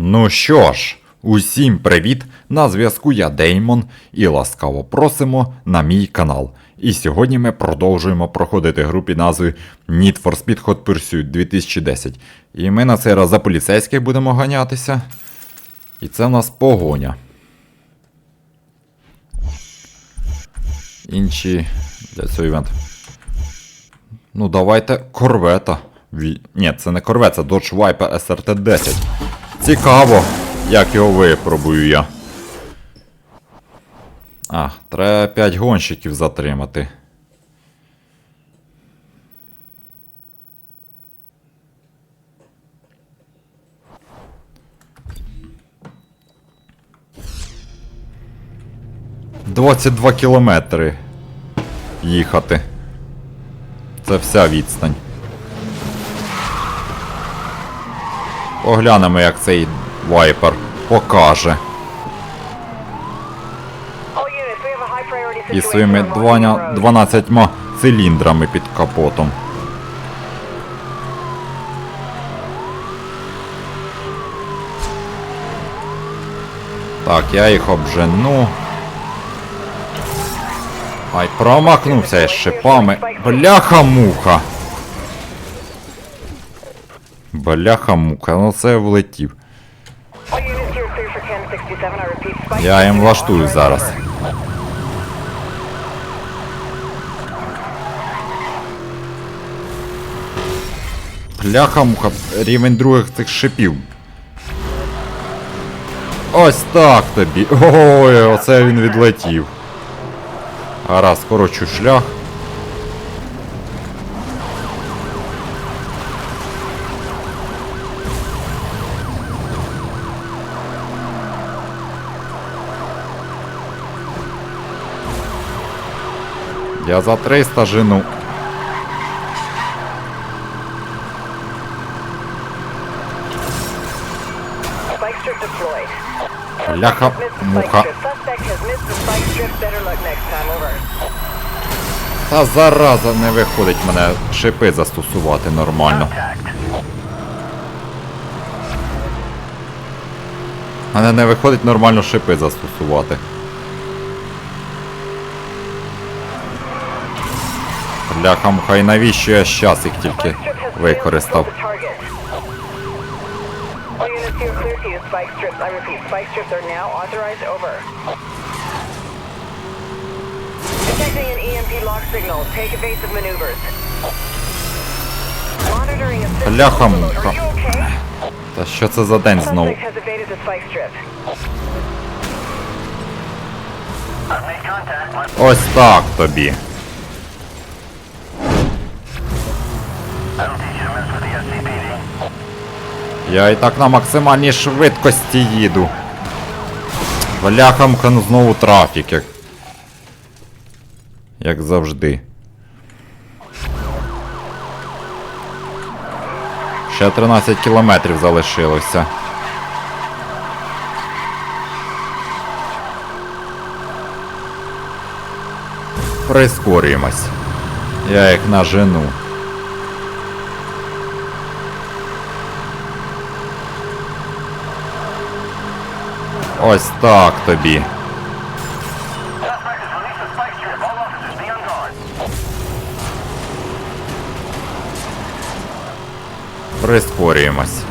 Ну що ж, усім привіт! На зв'язку я Деймон і ласкаво просимо на мій канал. І сьогодні ми продовжуємо проходити гру під назвою Need for Speed Hot Pursuit 2010. І ми на цей раз за поліцейських будемо ганятися. І це в нас погоня. Інші для цього івенту. Ну, давайте корвета. Ві... Ні, це не корвет, це Dodge Viper SRT 10. Цікаво, як його випробую я. А, треба 5 гонщиків затримати. Двадцять два кілометри їхати. Це вся відстань. Поглянемо, як цей вайпер покаже. І своїми 12 циліндрами під капотом. Так, я їх обжену. Ай, промахнувся я з шипами. Бляха-муха. Бляха-муха, ну це влетів. Я їм влаштую зараз. Бляха-муха, рівень других цих шипів. Ось так тобі. Ой, оце він відлетів. Гаразд, корочу шлях. Я за 300 жену. Бляха, муха. Та зараза не виходить мене шипи застосувати нормально. Мене не виходить нормально шипи застосувати. І навіщо я щас їх тільки використав? Overload. муха. Та що це за день знову? Ось так тобі. Я і так на максимальній швидкості їду. Бляхамка, знову трафік, як. Як завжди. Ще 13 кілометрів залишилося. Прискорюємось. Я їх нажену. Ось так тобі. Прискорюємось.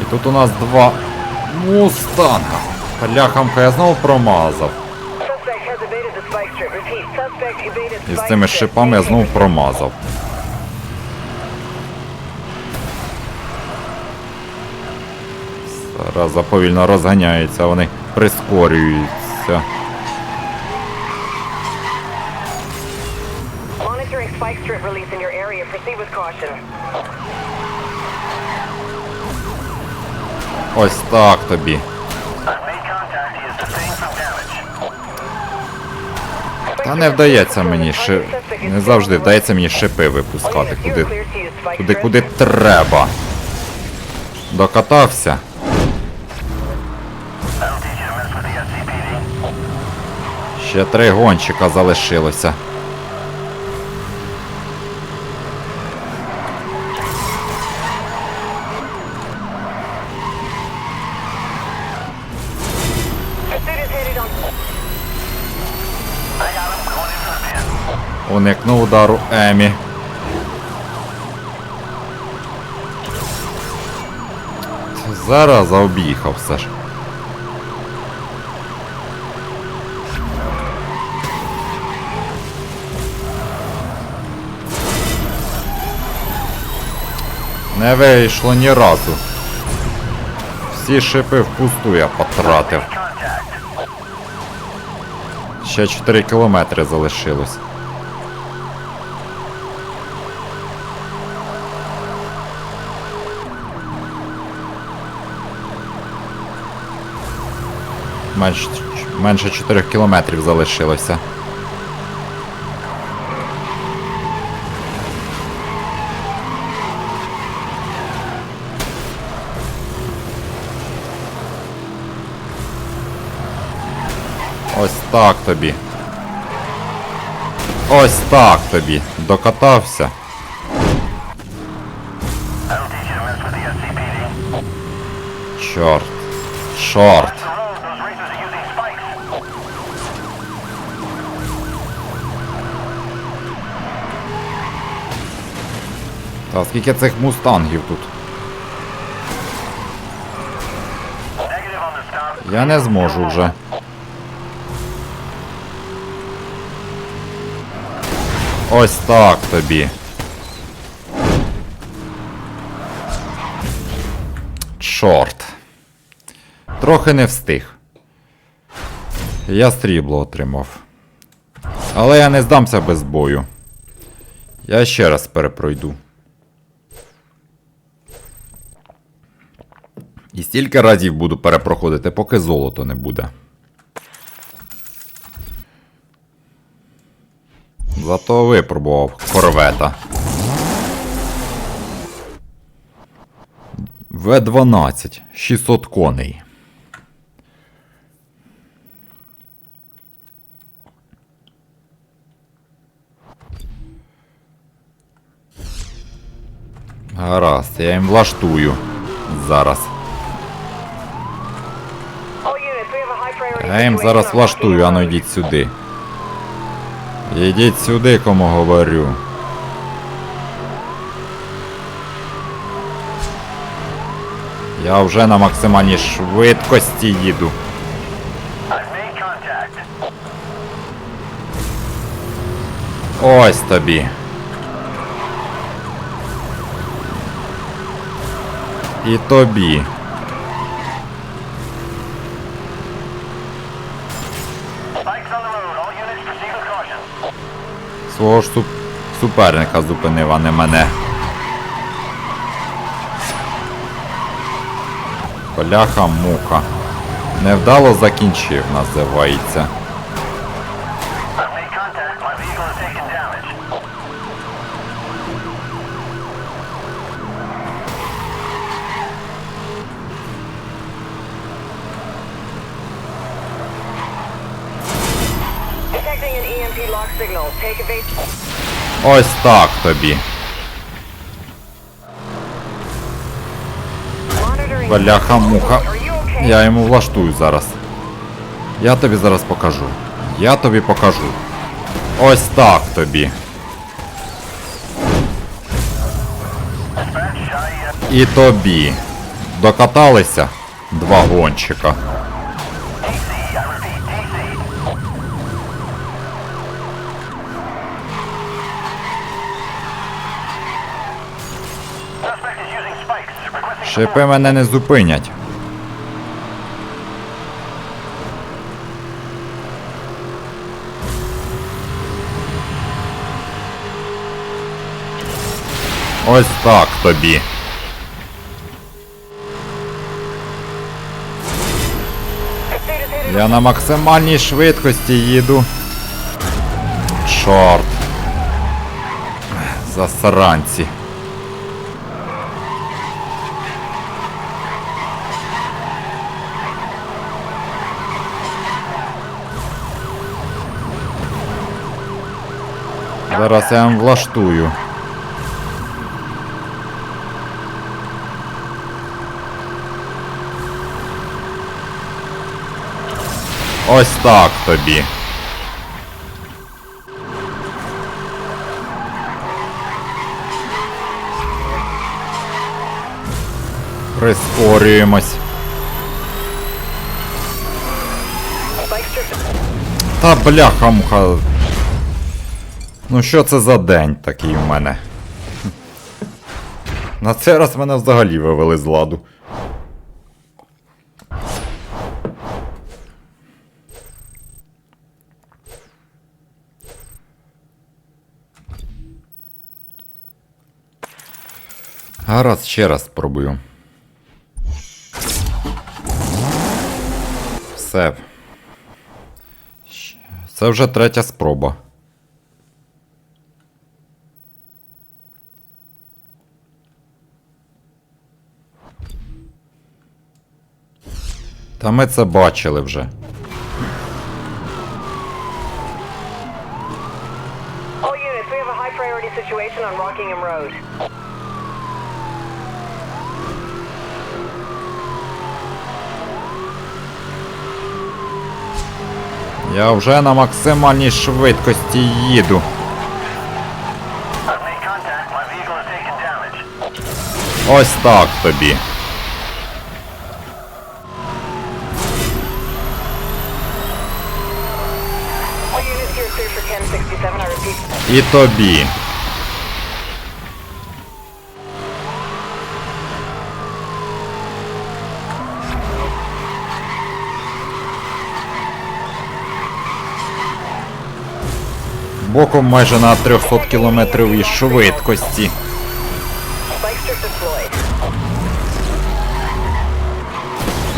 І тут у нас два мустанга. Бляхамка, я знову промазав. І з цими шипами я знову промазав. Зараз заповільно розганяються, вони прискорюються. Monitoring spike strip release in your area. Proceed with caution. Ось так тобі. Та не вдається мені ши... Не завжди вдається мені шипи випускати куди. Туди куди треба. Докатався. Ще три гонщика залишилося. Уникнув удару Емі. Зараз об'їхав все ж. Не вийшло ні разу. Всі шипи впусту я потратив. Ще 4 кілометри залишилось. Менше, менше 4 кілометрів залишилося. Ось так тобі. Ось так тобі. Докатався. Чорт. Чорт. Та скільки цих мустангів тут? Я не зможу вже. Ось так тобі. Чорт. Трохи не встиг. Я стрібло отримав. Але я не здамся без бою. Я ще раз перепройду. І стільки разів буду перепроходити, поки золото не буде. Зато випробував корвета. В-12, 600 коней. Гаразд, я їм влаштую. Зараз. Я їм зараз влаштую, ану Road. йдіть сюди. Ідіть сюди, кому говорю. Я вже на максимальній швидкості їду. Ось тобі. І тобі. Свого ж суп... суперника зупинив, а не мене. Коляха муха. Невдало закінчив, називається. Detecting an EMP lock signal. Take evade. Ось так тобі. You okay? Я йому влаштую зараз. Я тобі зараз покажу. Я тобі покажу. Ось так тобі. І тобі. Докаталися два гонщика. Шипи мене не зупинять. Ось так тобі. Я на максимальній швидкості їду. Чорт. Засранці. Зараз я вам влаштую. Ось так тобі. Прискорюємось. Та бляха муха. Ну що це за день такий у мене? На цей раз мене взагалі вивели з ладу. Гаразд, ще раз спробую. Все. Це вже третя спроба. Та ми це бачили вже. Я вже на максимальній швидкості їду. Ось так тобі. І тобі. Боком майже на 300 кілометровій швидкості.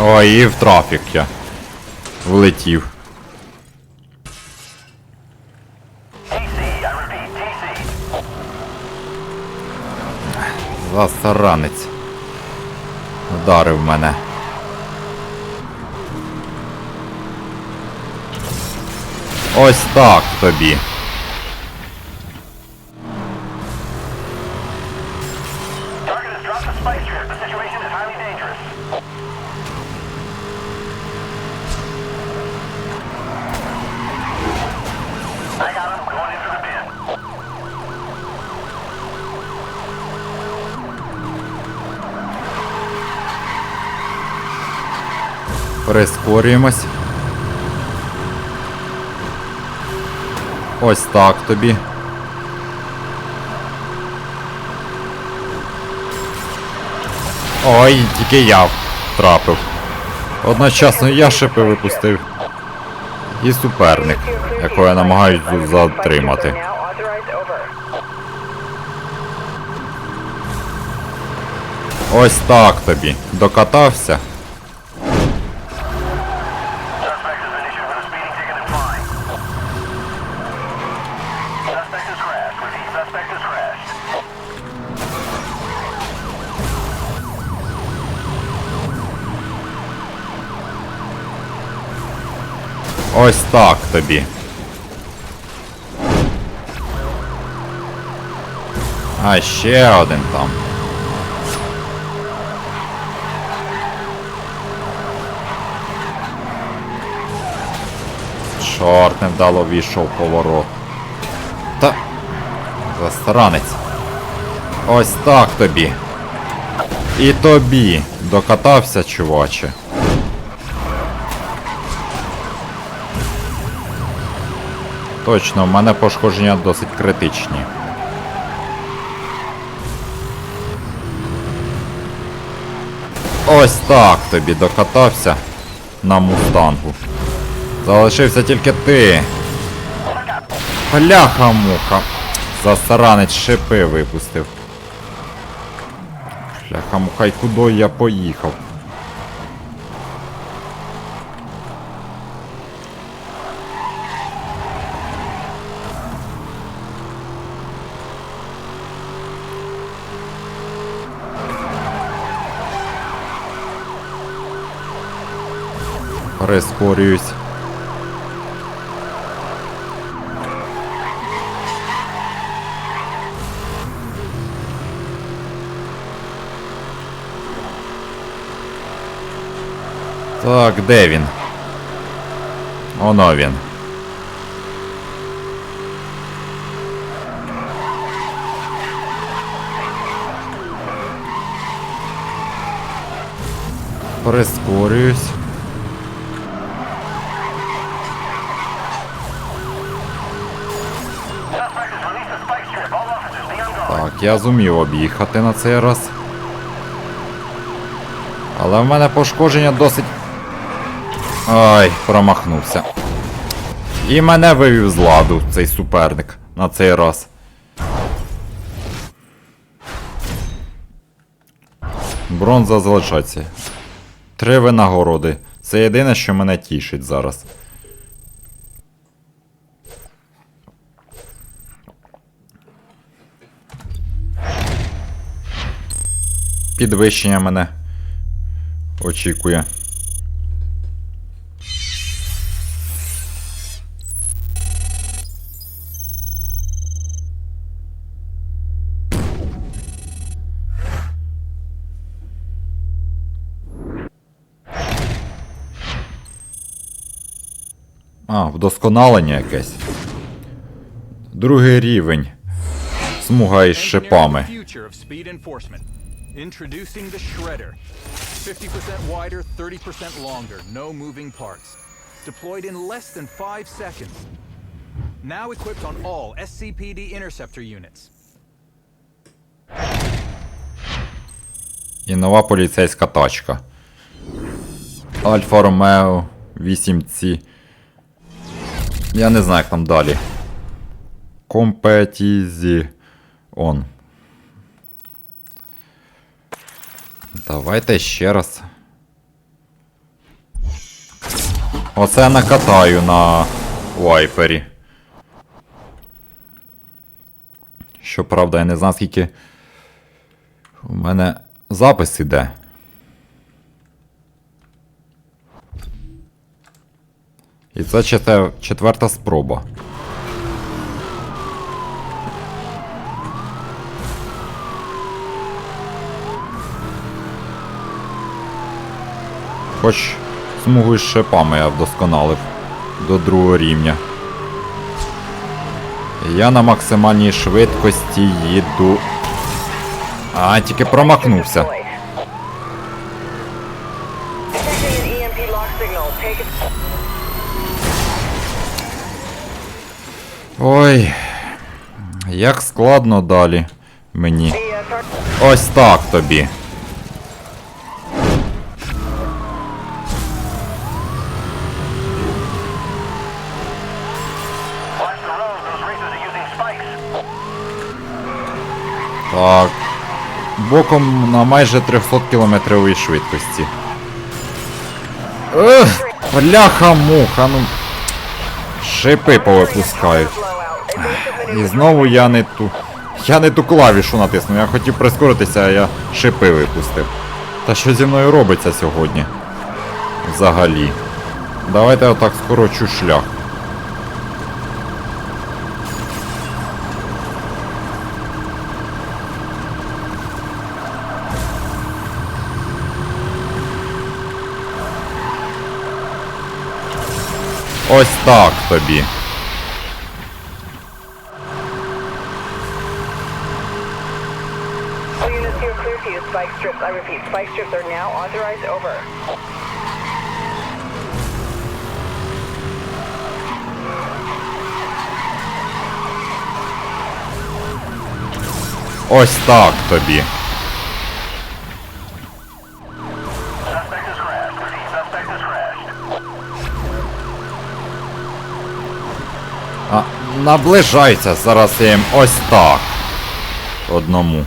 Ой, і в трафік я. Влетів. Засаранець. Вдарив мене. Ось так тобі. Target has dropped the spike strip. The situation is highly dangerous. I got him. Going in for the bin. Прискорюємось. Ось так тобі. Ой, тільки я втрапив. Одночасно я шипи випустив. І суперник, якого я намагаюсь затримати. Ось так тобі. Докатався. Suspect has been issued with a speeding ticket and fine. Suspect has crashed. Repeat, suspect has crashed. Ось так тобі. А ще один там. Чорт невдало війшов поворот. Та. Застаранець. Ось так тобі. І тобі. Докатався, чуваче. Точно, в мене пошкодження досить критичні. Ось так тобі докатався на мустангу. Залишився тільки ти. Бляха-муха. Засаранець шипи випустив. Бляха-муха, й куди я поїхав? Прискорююсь. Так, де він? Оно він. Прискорююсь. Suspect has released a spike strip. All officers, be on guard. Так, я зумів об'їхати на цей раз. Але в мене пошкодження досить. Ай, промахнувся. І мене вивів з ладу цей суперник на цей раз. Бронза залишається. Три винагороди. Це єдине, що мене тішить зараз. Підвищення мене очікує. А, вдосконалення якесь. Другий рівень. Смуга із шипами. Introducing the Shredder. 50% wider, 30% longer, no moving parts. Deployed in less than 5 seconds. Now equipped on all SCPD interceptor units. І нова поліцейська тачка. Альфа Ромео 8C. Я не знаю, як там далі. Компетізі. Он. Давайте ще раз. Оце накатаю на вайпері. Щоправда, я не знаю, скільки. У мене запис іде. І це четверта спроба. Хоч смугу із шипами я вдосконалив до другого рівня. Я на максимальній швидкості їду. А, тільки промахнувся. Ой. Як складно далі мені. Ось так тобі. Так. Боком на майже 300 кілометровій швидкості. Ех, бляха муха, ну. Шипи повипускають. І знову я не ту. Я не ту клавішу натиснув. Я хотів прискоритися, а я шипи випустив. Та що зі мною робиться сьогодні? Взагалі. Давайте я отак скорочу шлях. Ось так тобі. All units here clear to use spike strips. I repeat, spike strips are now authorized. Over. Ось так тобі. Suspect has crashed. Repeat, suspect has crashed. А, наближається зараз я їм ось так. Одному.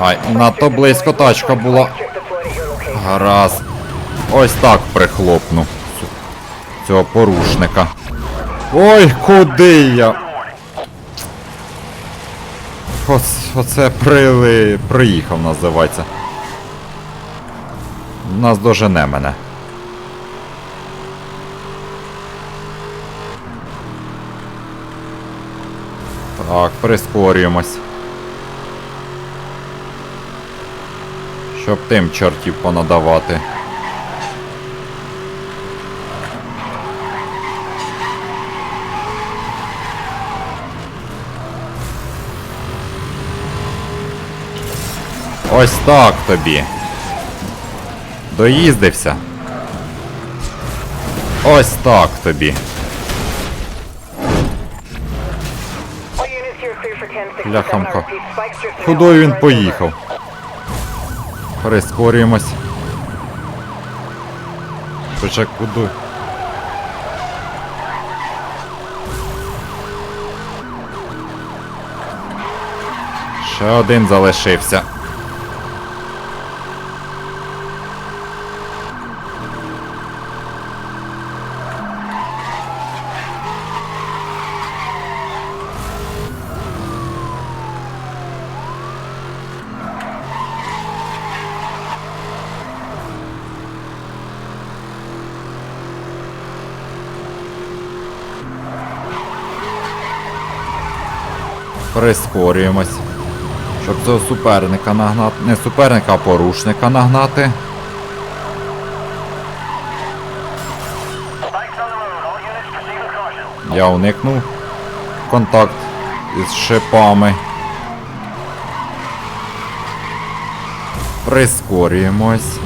Ай, надто близько тачка була. Гаразд. Ось так прихлопну. Цього порушника. Ой, куди я? Оце, оце прили... приїхав, називається нас дожене мене. Так, прискорюємось. Щоб тим чортів понадавати. Ось так тобі. Доїздився. Ось так тобі. All units here clear for 1067. Ляхамка. I repeat, spike strips are now Кудою він поїхав? Прискорюємось. Хоча куди? Ще один залишився. Прискорюємось. Щоб цього суперника нагнати. Не суперника, а порушника нагнати. Я уникнув контакт із шипами. Прискорюємось.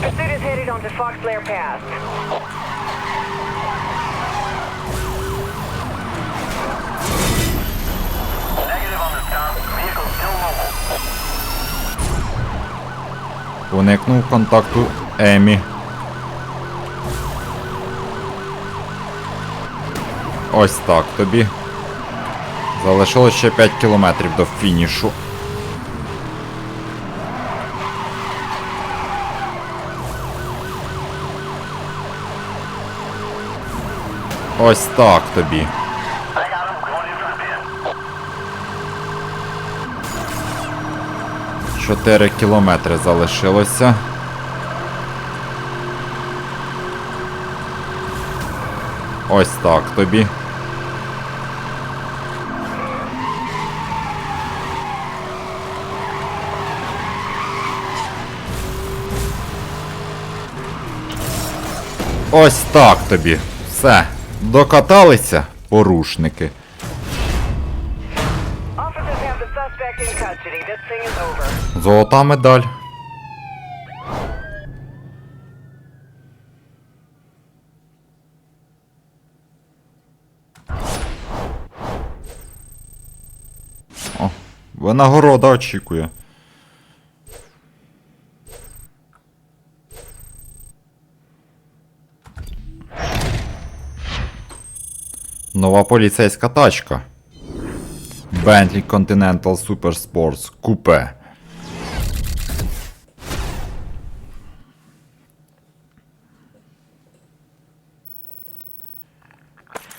Уникнув контакту Емі. Ось так тобі. Залишилось ще 5 кілометрів до фінішу. Ось так тобі. 4 кілометри залишилося. Ось так тобі. Ось так тобі. Все. Докаталися, порушники. Золота медаль. О, винагорода очікує. Нова поліцейська тачка. Bentley Continental Super Sports Coupe.